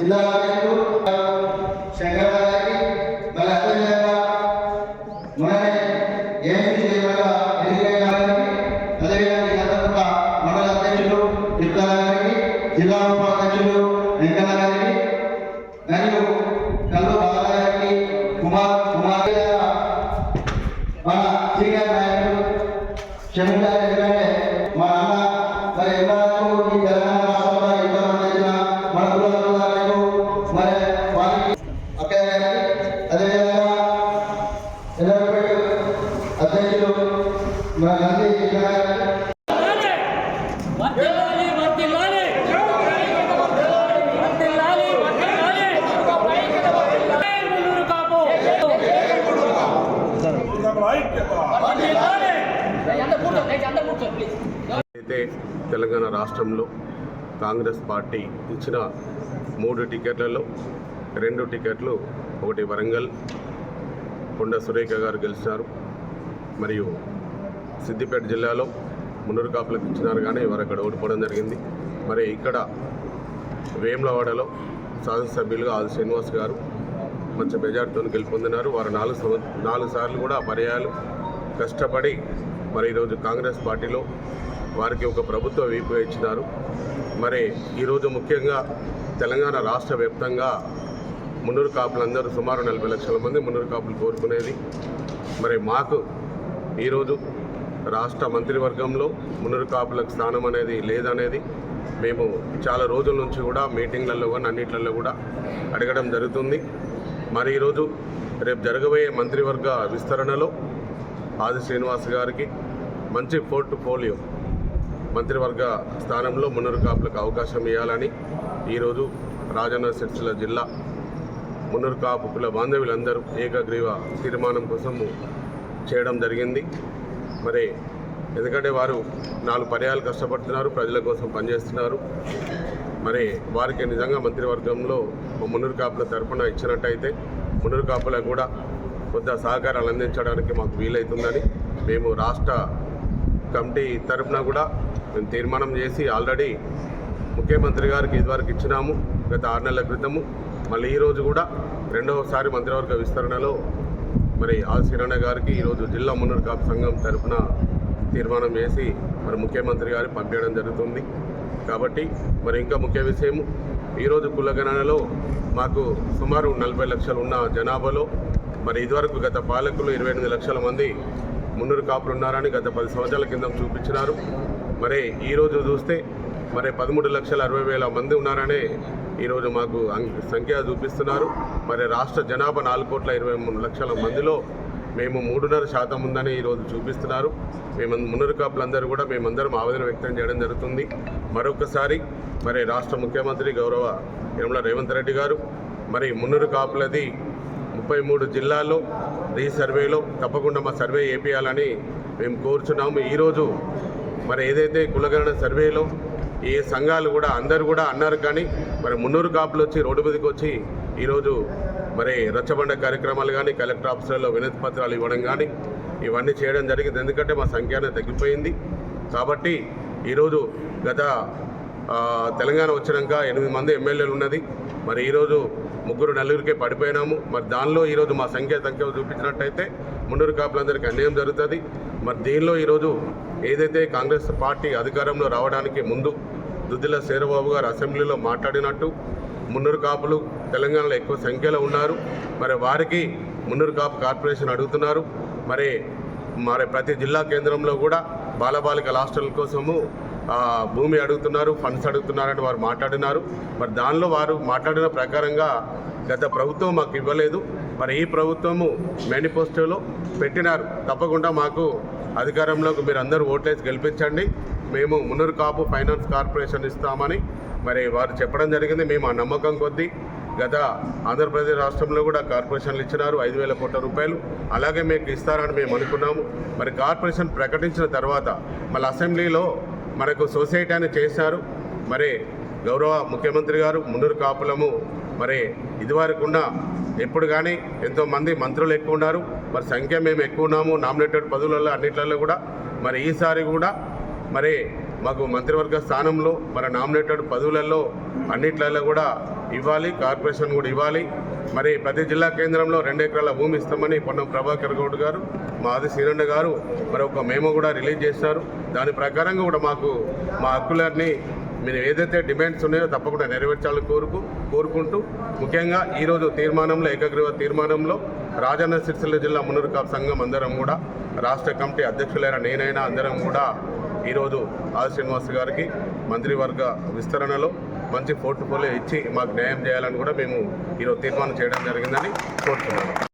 జిల్లా అధ్యక్షుడు అయితే తెలంగాణ రాష్ట్రంలో కాంగ్రెస్ పార్టీ ఇచ్చిన మూడు టికెట్లలో రెండు టికెట్లు ఒకటి వరంగల్ కొండ సురేఖ గారు గెలిచినారు మరియు సిద్దిపేట జిల్లాలో మున్నూరు కాపులకు ఇచ్చినారు కానీ వారు అక్కడ ఓడిపోవడం జరిగింది. మరి ఇక్కడ వేములవాడలో శాసనసభ్యులుగా ఆది శ్రీనివాస్ గారు మంచి మెజార్టీతో గెలుపొందినారు. వారు నాలుగు సంవ- నాలుగు సార్లు కూడా పర్యాయాలు కష్టపడి మరి ఈరోజు కాంగ్రెస్ పార్టీలో వారికి ఒక ప్రభుత్వ వీపు ఇచ్చినారు. మరి ఈరోజు ముఖ్యంగా తెలంగాణ రాష్ట్ర వ్యాప్తంగా మున్నూరు కాపులందరూ సుమారు నలభై లక్షల మంది మున్నూరు కాపులు కోరుకునేది. మరి మాకు ఈరోజు రాష్ట్ర మంత్రివర్గంలో మున్నూరు కాపులకు స్థానం అనేది లేదనేది మేము చాలా రోజుల నుంచి కూడా మీటింగ్లలో కానీ అన్నిట్లలో కూడా అడగడం జరుగుతుంది. మరి ఈరోజు రేపు జరగబోయే మంత్రివర్గ విస్తరణలో ఆది శ్రీనివాస్ గారికి మంచి పోర్ట్ఫోలియో మంత్రివర్గ స్థానంలో మున్నూరు కాపులకు అవకాశం ఇవ్వాలని ఈరోజు రాజన్న సిరిసిల్ల జిల్లా మున్నూరు కాపు కుల బాంధవ్యులందరూ ఏకగ్రీవ తీర్మానం కోసం చేయడం జరిగింది. మరి ఎందుకంటే వారు నాలుగు పర్యాలు కష్టపడుతున్నారు ప్రజల కోసం పనిచేస్తున్నారు. మరి వారికి నిజంగా మంత్రివర్గంలో మున్నూరు కాపుల తరఫున ఇచ్చినట్టయితే మున్నూరు కాపులకు కూడా కొంత సహకారాలు అందించడానికి మాకు వీలవుతుందని మేము రాష్ట్ర కమిటీ తరపున కూడా మేము తీర్మానం చేసి ఆల్రెడీ ముఖ్యమంత్రి గారికి ఇదివరకు ఇచ్చినాము గత ఆరు నెలల క్రితము. మళ్ళీ ఈరోజు కూడా రెండవసారి మంత్రివర్గ విస్తరణలో మరి ఆర్ కిరణ్ గారికి ఈరోజు జిల్లా మున్నూరు కాపు సంఘం తరఫున తీర్మానం చేసి మరి ముఖ్యమంత్రి గారు పంపించడం జరుగుతుంది. కాబట్టి మరి ఇంకా ముఖ్య విషయం ఈరోజు కులగణనలో మాకు సుమారు నలభై లక్షలు ఉన్న జనాభాలో మరి ఇదివరకు గత పాలకులు ఇరవై ఎనిమిది లక్షల మంది మున్నూరు కాపులు ఉన్నారని గత పది సంవత్సరాల కింద చూపించినారు. మరి ఈరోజు చూస్తే మరి పదమూడు లక్షల అరవై వేల మంది ఉన్నారనే ఈరోజు మాకు సంఖ్య చూపిస్తున్నారు. మరి రాష్ట్ర జనాభా నాలుగు కోట్ల ఇరవై మూడు లక్షల మందిలో మేము మూడున్నర శాతం ఉందని ఈరోజు చూపిస్తున్నారు. మేము మున్నరు కాపులందరూ కూడా మేమందరం ఆవేదన వ్యక్తం చేయడం జరుగుతుంది. మరొకసారి మరి రాష్ట్ర ముఖ్యమంత్రి గౌరవ యనమల రేవంత్ రెడ్డి గారు మరి మున్నరు కాపులది ముప్పై మూడు జిల్లాల్లో రీ సర్వేలో తప్పకుండా మా సర్వే చేపియాలని మేము కోరుచున్నాము. ఈరోజు మరి ఏదైతే కులగణన సర్వేలో ఈ సంఘాలు కూడా అందరు కూడా అన్నారు కానీ మరి మున్నూరు కాపులు వచ్చి రోడ్డు మీదకి వచ్చి ఈరోజు మరి రచ్చబండ కార్యక్రమాలు కానీ కలెక్టర్ ఆఫీసులలో వినతి పత్రాలు ఇవ్వడం కానీ ఇవన్నీ చేయడం జరిగింది. ఎందుకంటే మా సంఖ్య తగ్గిపోయింది. కాబట్టి ఈరోజు గత తెలంగాణ వచ్చినాక ఎనిమిది మంది ఎమ్మెల్యేలు ఉన్నది. మరి ఈరోజు ముగ్గురు నలుగురికే పడిపోయినాము. మరి దానిలో ఈరోజు మా సంఖ్య సంఖ్య చూపించినట్టయితే మున్నూరు కాపులందరికీ అన్యాయం జరుగుతుంది. మరి దీనిలో ఈరోజు ఏదైతే కాంగ్రెస్ పార్టీ అధికారంలో రావడానికి ముందు దుద్దిల శేరబాబు గారు అసెంబ్లీలో మాట్లాడినట్టు మున్నూరు కాపులు తెలంగాణలో ఎక్కువ సంఖ్యలో ఉన్నారు. మరి వారికి మున్నూరు కాపు కార్పొరేషన్ అడుగుతున్నారు. మరి మరి ప్రతి జిల్లా కేంద్రంలో కూడా బాలబాలికల హాస్టల్ కోసము భూమి అడుగుతున్నారు ఫండ్స్ అడుగుతున్నారని వారు మాట్లాడినారు. మరి దానిలో వారు మాట్లాడిన ప్రకారంగా గత ప్రభుత్వం మాకు ఇవ్వలేదు. మరి ఈ ప్రభుత్వము మేనిఫెస్టోలో పెట్టినారు. తప్పకుండా మాకు అధికారంలోకి మీరు అందరూ ఓట్లేసి గెలిపించండి. మేము మున్నూరు కాపు ఫైనాన్స్ కార్పొరేషన్ ఇస్తామని మరి వారు చెప్పడం జరిగింది. మేము ఆ నమ్మకం కొద్దీ గత ఆంధ్రప్రదేశ్ రాష్ట్రంలో కూడా కార్పొరేషన్లు ఇచ్చినారు ఐదు వేల కోట్ల రూపాయలు. అలాగే మీకు ఇస్తారని మేము అనుకున్నాము. మరి కార్పొరేషన్ ప్రకటించిన తర్వాత మళ్ళీ అసెంబ్లీలో మనకు సొసైటీ అని చేశారు. మరి గౌరవ ముఖ్యమంత్రి గారు మునురు కాపులము మరి ఇదివరకు ఉన్న ఎప్పుడు కానీ ఎంతోమంది మంత్రులు ఎక్కువ ఉన్నారు. మరి సంఖ్య మేము ఎక్కువ ఉన్నాము. నామినేటెడ్ పదవులలో అన్నిట్లలో కూడా. మరి ఈసారి కూడా మరి మాకు మంత్రివర్గ స్థానంలో మరి నామినేటెడ్ పదవులలో అన్నిట్లలో కూడా ఇవ్వాలి. కార్పొరేషన్ కూడా ఇవ్వాలి. మరి ప్రతి జిల్లా కేంద్రంలో రెండు ఎకరాల భూమి ఇస్తామని పొన్నం ప్రభాకర్ గౌడ్ గారు మా ఆది శ్రీరండ గారు మరి ఒక మేము కూడా రిలీజ్ చేశారు. దాని ప్రకారంగా కూడా మాకు మా హక్కులన్నీ మీరు ఏదైతే డిమాండ్స్ ఉన్నాయో తప్పకుండా నెరవేర్చాలని కోరుకు కోరుకుంటూ ముఖ్యంగా ఈరోజు తీర్మానంలో ఏకగ్రీవ తీర్మానంలో రాజన్న సిరిసిల్ల జిల్లా మున్నూరు కాపు సంఘం అందరం కూడా రాష్ట్ర కమిటీ అధ్యక్షులైన నేనైనా అందరం కూడా ఈరోజు ఆది శ్రీనివాస్ గారికి మంత్రివర్గ విస్తరణలో మంచి పోర్ట్ఫోలియో ఇచ్చి మాకు న్యాయం చేయాలని కూడా మేము ఈరోజు తీర్మానం చేయడం జరిగిందని కోరుతున్నాను